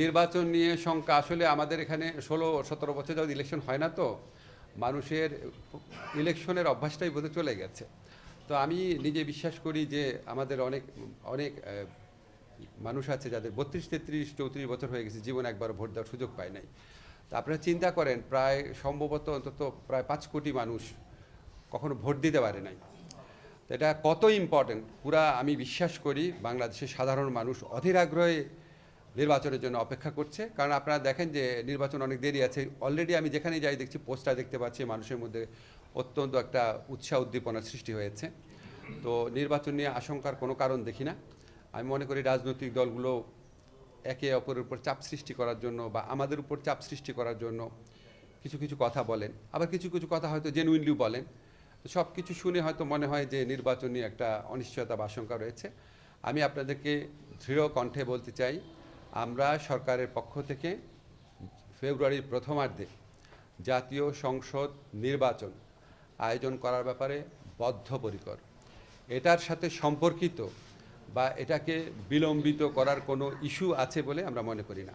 নির্বাচন নিয়ে শঙ্কা। আসলে আমাদের এখানে ষোলো, সতেরো বছর যাওয়া ইলেকশন হয় না তো। মানুষের ইলেকশনের অভ্যাসটাই বোধহয় চলে গেছে। তো আমি নিজে বিশ্বাস করি যে আমাদের অনেক অনেক মানুষ আছে যাদের বত্রিশ, তেত্রিশ, চৌত্রিশ বছর হয়ে গেছে, জীবন একবার ভোট দেওয়ার সুযোগ পায় নাই। তা আপনারা চিন্তা করেন, প্রায় সম্ভবত অন্তত প্রায় পাঁচ কোটি মানুষ কখনো ভোট দিতে পারে নাই। এটা কত ইম্পর্টেন্ট পুরা আমি বিশ্বাস করি বাংলাদেশের সাধারণ মানুষ অধীর আগ্রহে নির্বাচনের জন্য অপেক্ষা করছে। কারণ আপনারা দেখেন যে নির্বাচন অনেক দেরি আছে। অলরেডি আমি যেখানে যাই দেখছি পোস্টার দেখতে পাচ্ছি মানুষের মধ্যে অত্যন্ত একটা উৎসাহ উদ্দীপনার সৃষ্টি হয়েছে। তো নির্বাচন নিয়ে আশঙ্কার কোনো কারণ দেখি না। আমি মনে করি রাজনৈতিক দলগুলো একে অপরের উপর চাপ সৃষ্টি করার জন্য বা আমাদের উপর চাপ সৃষ্টি করার জন্য কিছু কিছু কথা বলেন। আবার কিছু কিছু কথা হয়তো জেনুইনলিও বলেন। সব কিছু শুনে হয়তো মনে হয় যে নির্বাচন নিয়ে একটা অনিশ্চয়তা বা আশঙ্কা রয়েছে। আমি আপনাদেরকে দৃঢ় কণ্ঠে বলতে চাই আমরা সরকারের পক্ষ থেকে ফেব্রুয়ারির প্রথমার্ধে জাতীয় সংসদ নির্বাচন আয়োজন করার ব্যাপারে বদ্ধপরিকর। এটার সাথে সম্পর্কিত বা এটাকে বিলম্বিত করার কোনো ইস্যু আছে বলে আমরা মনে করি না।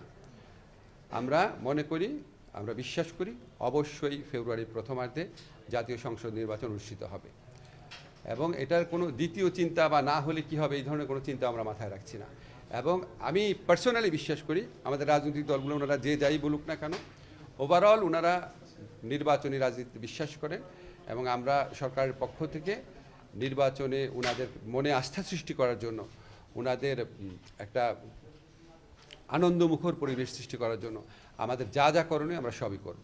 আমরা মনে করি, আমরা বিশ্বাস করি অবশ্যই ফেব্রুয়ারির প্রথমার্ধে জাতীয় সংসদ নির্বাচন অনুষ্ঠিত হবে। এবং এটার কোনো দ্বিতীয় চিন্তা বা না হলে কি হবে এই ধরনের কোনো চিন্তা আমরা মাথায় রাখছি না। এবং আমি পার্সোনালি বিশ্বাস করি আমাদের রাজনৈতিক দলগুলো, ওনারা যে যাই বলুক না কেন ওভারঅল ওনারা নির্বাচনী রাজনীতিতে বিশ্বাস করেন এবং আমরা সরকারের পক্ষ থেকে নির্বাচনে ওনাদের মনে আস্থা সৃষ্টি করার জন্য, ওনাদের একটা আনন্দমুখর পরিবেশ সৃষ্টি করার জন্য আমাদের যা যা করণীয় আমরা সবই করব।